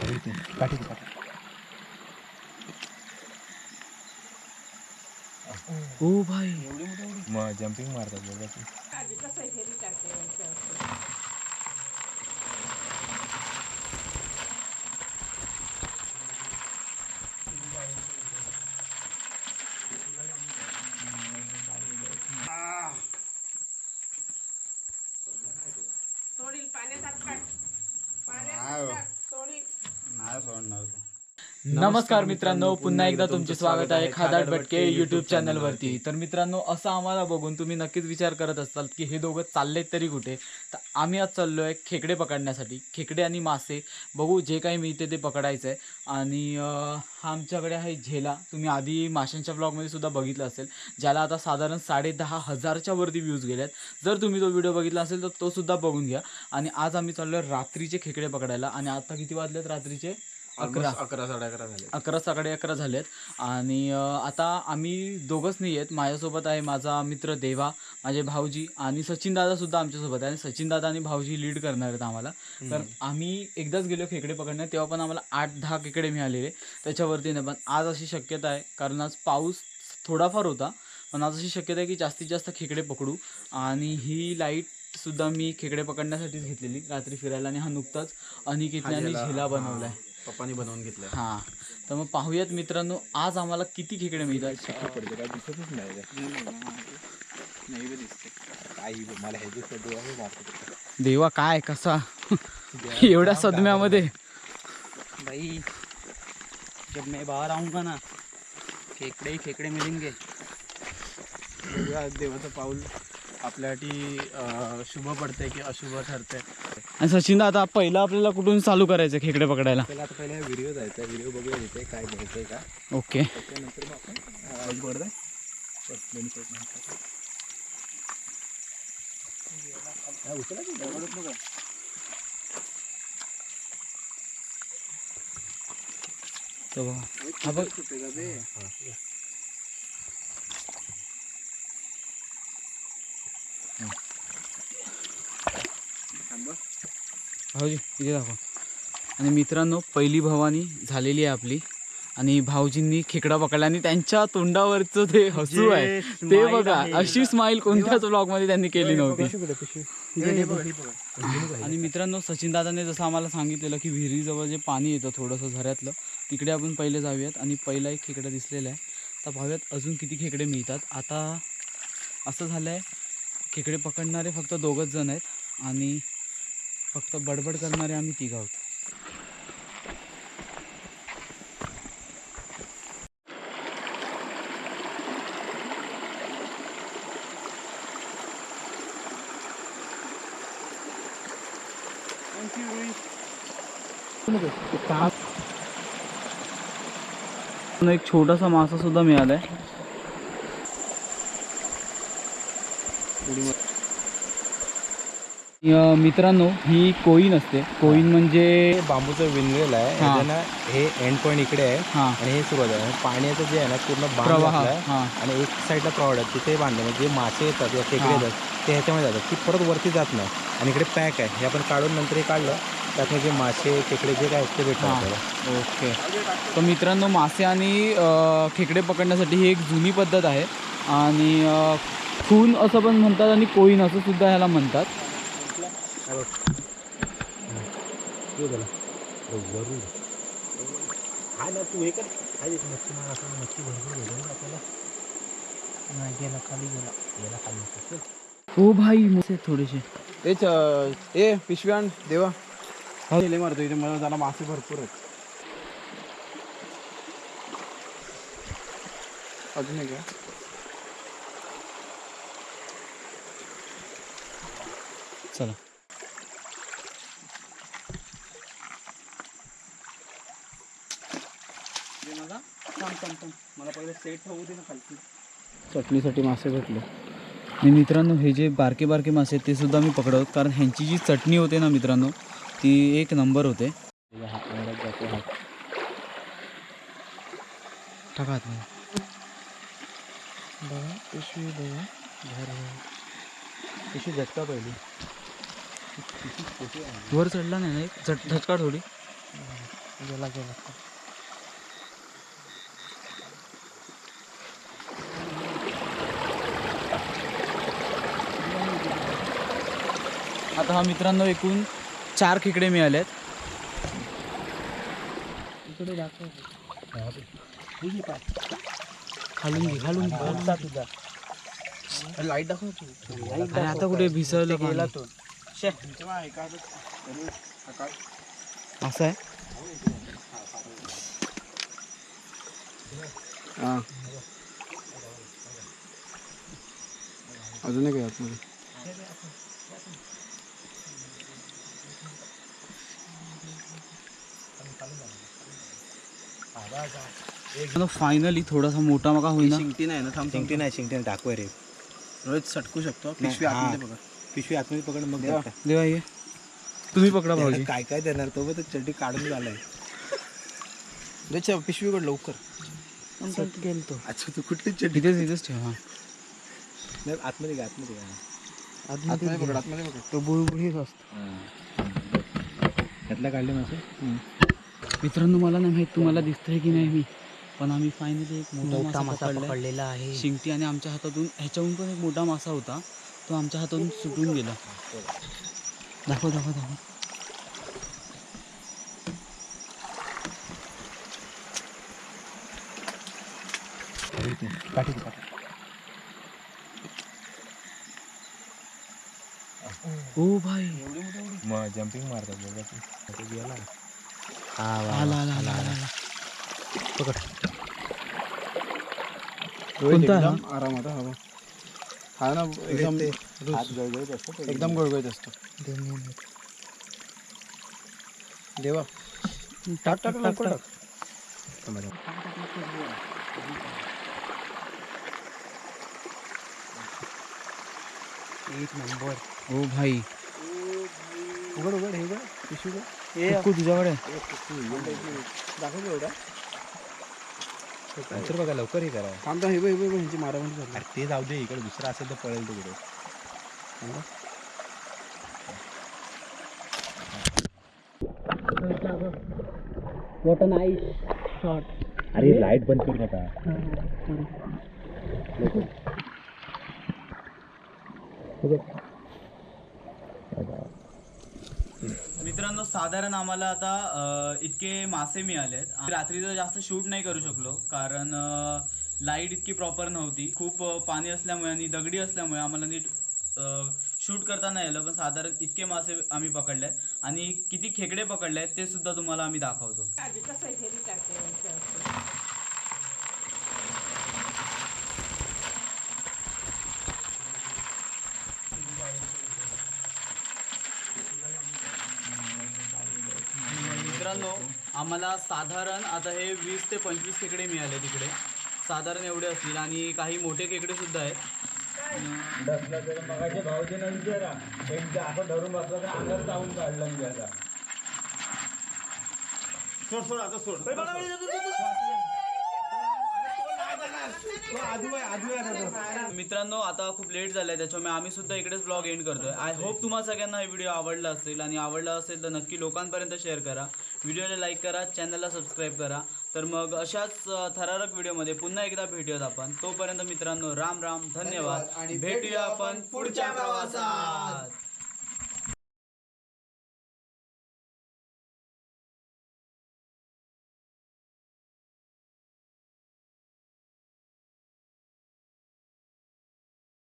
मोठी आहे काठी ओ भाई। मग जम्पिंग मारतात बघा ते. सोडील पाण्यात सोडील. नाही सोडणार नमस्कार मित्रांनो पुन्हा एकदा तुमचे स्वागत आहे खादाड भटके युट्यूब चॅनल वरती. तर मित्रांनो असं आम्हाला बघून तुम्ही नक्कीच विचार करत असाल की हे दोघं चाललेत तरी कुठे? तर आम्ही आज चाललो आहे खेकडे पकडण्यासाठी. खेकडे आणि मासे. बघू जे काही मिळते ते पकडायचं आहे आणि हा आमच्याकडे आहे झेला. तुम्ही आधी माशांच्या ब्लॉगमध्ये सुद्धा बघितलं असेल. ज्याला आता साधारण साडे दहा हजारच्या वरती व्ह्यूज आहेत जर तुम्ही तो व्हिडिओ बघितला असेल तर तो सुद्धा बघून घ्या. आणि आज आम्ही चाललो आहे रात्रीचे खेकडे पकडायला. आणि आता किती वाजलेत रात्रीचे? अकरा अकरा साडे अकरा झाले. अकरा साडे अकरा झालेत. आणि आता आम्ही दोघंच नाही आहेत. माझ्यासोबत आहे माझा मित्र देवा माझे भाऊजी आणि सचिन दादा सुद्धा आमच्यासोबत आहे. आणि सचिन दादा आणि भाऊजी लीड करणार आहेत आम्हाला. तर आम्ही एकदाच गेलो खेकडे पकडण्यात. तेव्हा पण आम्हाला आठ दहा खेकडे मिळालेले. त्याच्यावरती नाही पण आज अशी शक्यता आहे. कारण आज पाऊस थोडाफार होता. पण आज अशी शक्यता आहे की जास्तीत जास्त खेकडे पकडू. आणि ही लाइट सुद्धा मी खेकडे पकडण्यासाठीच घेतलेली. रात्री फिरायला. आणि हा नुकताच अनिकेतने झेला बनवला आहे पप्पानी बनवून घेतलं हां. तर मग पाहूयात मित्रांनो आज आम्हाला किती खेकडे मिळतात? पडते काय दिसतच नाही दिसते. काही मला हे दिसतं मारतो देवा काय कसा? एवढ्या सदम्यामध्ये. भाई जब मैं बाहर आऊँगा ना खेकड़े खेकड़े बघूया, देवाचं पाऊल आपल्यासाठी शुभ पडतंय की अशुभ ठरतंय. आणि सचिन आता पहिला आपल्याला कुठून चालू करायचं खेकडे पकडायला? पहिला आता पहिला व्हिडिओ जायचा व्हिडिओ बघूया इथे काय घ्यायचंय का. ओके. त्यानंतर मग आपण अं, पडतंय चल, दोन्ही side ने हात टाका. उचला की, दगडात बघा. तर बघा. बघ. भाऊजी इथे दाखवा. आणि मित्रांनो पहिली भवानी झालेली आहे आपली. आणि भाऊजींनी खेकडा पकडला आणि त्यांच्या तोंडावरचं ते हसू आहे. ते बघा अशी स्माईल कोणत्याच ब्लॉगमध्ये त्यांनी केली नव्हती. आणि मित्रांनो सचिन दादाने जसं आम्हाला सांगितलेलं की विहिरीजवळ जे पाणी येतं थोडंसं झऱ्यातलं तिकडे आपण पहिले जाऊयात. आणि पहिला एक खेकडा दिसलेला आहे. तर पाहूयात अजून किती खेकडे मिळतात. आता असं झालं आहे खेकडे पकडणारे फक्त दोघंच जण आहेत. आणि फक्त बडबड करणारे आम्ही तिघ आहोत. एक छोटासा मासा सुद्धा मिळालाय. मित्रांनो ही कोईन असते. कोईन म्हणजे बांबूचं विणलेलं आहे. हा. ना हे एंड पॉईंट इकडे आहे हां. आणि हे सुरुवात आहे. पाण्याचं जे आहे ना पूर्ण बांध प्रवाह. घातलाय हां. आणि एक साईडला प्रॉड आहे. तिथे बांधलं म्हणजे जे मासे येतात या खेकडे हा. येतात ते ह्याच्यामध्ये जातात. ती परत वरती जात नाही. आणि इकडे पॅक आहे. हे आपण काढून नंतर हे काढलं त्यात जे मासे खेकडे जे काय असते भेटतात हा. आपल्याला. ओके. तर मित्रांनो मासे आणि अ, खेकडे पकडण्यासाठी ही एक जुनी पद्धत आहे. आणि अ, खून असं पण म्हणतात आणि कोईन असं सुद्धा ह्याला म्हणतात. बघा. हा ना तू हे कर. काय देत मच्छी मार असं मच्छी भरपूर भेटेल ना आपल्याला. नाही गेला खाली गेला. गेला खाली. चल. हो भाई मासे थोडेसे. तेच ए पिशवी आण देवा. हा लय मारतो इथे मला जरा मासे भरपूर आहेत. अजून एक आहे. चला मला पहिले सेट होऊ दे ना खालती चटणीसाठी मासे भेटले. आणि मित्रांनो हे जे बारके बारके मासे आहेत ते सुद्धा मी पकडवत कारण ह्यांची जी चटणी होते ना मित्रांनो ती एक नंबर होते. बघा पिशवी बघा. पिशवी झटका पहिली. वर चढला नाही ना एक झट झटका थोडी. गेला गेला. आता हा मित्रांनो एकूण चार खेकडे इकडे दाखव. घे तुझा तुझा लाइट दाखव तू. आता कुठे भिसवलं गेला? तो. असं आहे? अजून एक आतमध्ये. फायनली थोडासा मोठा मका होईना. शिंगटी नाही ना थांब शिंगटी नाही शिंगटी दाखव रे. रोहित सटकू शकतो? पिशवी आतमध्ये पकड. पिशवी आतमध्ये पकड मग. देवा. ये. तुम्ही पकडा भाऊजी. काय काय देणार तो? तो चड्डी काढून झालाय. रोहित पिशवी कड लवकर. गेलतो अच्छा तू कुठली चड्डी? इथेच इथेच ठेव हा. नाही, आतमध्ये घे आतमध्ये घे. आतमध्ये पकड आतमध्ये पकड. तो बुळबुळीच असतो. त्यातला काढले मासे मित्रांनो मला नाही माहीत तुम्हाला दिसतंय की नाही मी पण आम्ही फायनली एक मोठा मोठा मासा पकडलेला आहे. शिंगटी आणि आमच्या हातातून ह्याच्याहून पण एक मोठा मासा होता. तो आमच्या हातातून सुटून गेला. दाखव दाखव दाखव. ओ भाई. मग जम्पिंग मारतात बघा तू. तो गेला. आला आला आला आला आला. कोणता आहे हा? आरामात हवा हा ना एकदम हात गळगळीत असतो एकदम गळगळीत असतो. देवा. टाक टाक लवकर टाक. एक नंबर. ओ भाई. उघड उघड हे उघड पिशवी उघड. तुझ्याकडे आहे? दाखव एवढा. नंतर बघा लवकर हे करा. थांबता हे बघ ह्यांची मारामारी झाली अरे ते जाऊ दे इकडे दुसरं असेल तर पळेल तिकडे. वॉट अन आईस अरे लाइट बंद करू नका. मित्रांनो साधारण आम्हाला आता इतके मासे मिळालेत आणि रात्रीचं जास्त शूट नाही करू शकलो कारण लाइट इतकी प्रॉपर नव्हती. खूप पाणी असल्यामुळे आणि दगडी असल्यामुळे आम्हाला नीट शूट करता नाही आलं पण साधारण इतके मासे आम्ही पकडले आणि किती खेकडे पकडले ते सुद्धा तुम्हाला आम्ही दाखवतो आधी कसं घरी टाकते वरच्या वरती. मित्रांनो आम्हाला साधारण आता हे वीस ते पंचवीस खेकडे मिळाले तिकडे. साधारण एवढे असतील आणि काही मोठे खेकडे सुद्धा आहेत. मित्रांनो आता खूप लेट झालंय त्याच्यामुळे आम्ही सुद्धा इकडेच ब्लॉग एंड करतोय. आय होप तुम्हाला सगळ्यांना हा व्हिडिओ आवडला असेल आणि आवडला असेल तर नक्की लोकांपर्यंत शेअर करा. व्हिडिओला लाईक करा चॅनलला सबस्क्राईब करा. तर मग अशाच थरारक व्हिडिओमध्ये पुन्हा एकदा भेटूयात आपण. तोपर्यंत मित्रांनो राम राम धन्यवाद. भेटूया आपण पुढच्या प्रवासात.